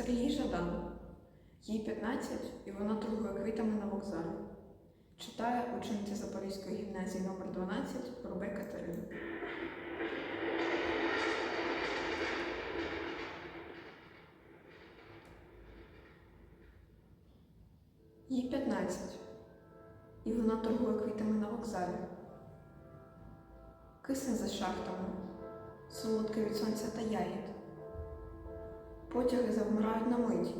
Сергій Жадан. Їй 15 і вона торгує квітами на вокзалі. Читає учениця Запорізької гімназії номер 12 Рубе Катерина. Їй 15 і вона торгує квітами на вокзалі. Кисень за шахтами, солодке від сонця та ягід. Потяги завмирають на мить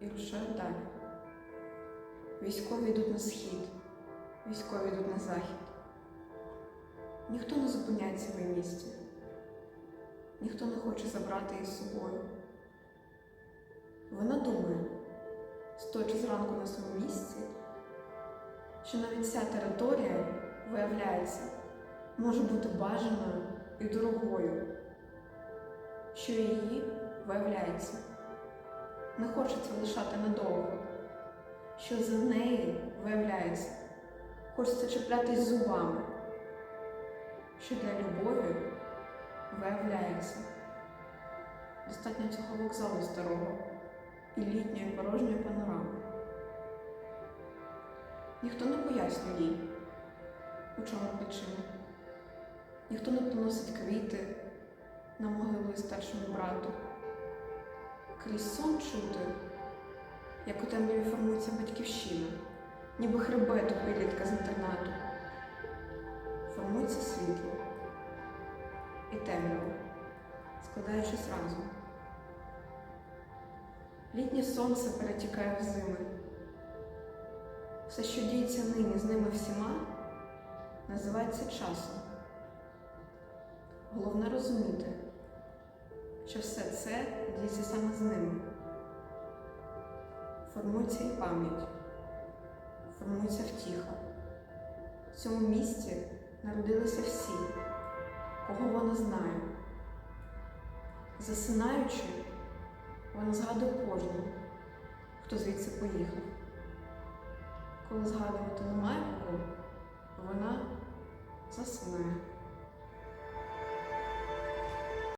і рушають далі. Військові йдуть на схід, військові йдуть на захід. Ніхто не зупиняється в місті, ніхто не хоче забрати її з собою. Вона думає, стоячи зранку на своєму місці, що навіть ця територія, виявляється, може бути бажаною і дорогою, що її, виявляється, не хочеться лишати надовго, що за неї, виявляється, хочеться чіплятись зубами, що для любові, виявляється, достатньо цього вокзалу старого і літньої порожньої панорами. Ніхто не пояснює їй, у чому причина. Ніхто не приносить квіти на могилу із старшому брату. Крізь сон чути, як у темряві формується батьківщина, ніби хребет у підлітка з інтернату. Формується світло і темрява, складаючись разом. Літнє сонце перетікає в зими. Все, що діється нині з ними всіма, називається часом. Головне розуміти, що все це діється саме з ними. Формується і пам'ять, формується втіха. В цьому місці народилися всі, кого вона знає. Засинаючи, вона згадує кожного, хто звідси поїхав. Коли згадувати немає кого, вона засинає.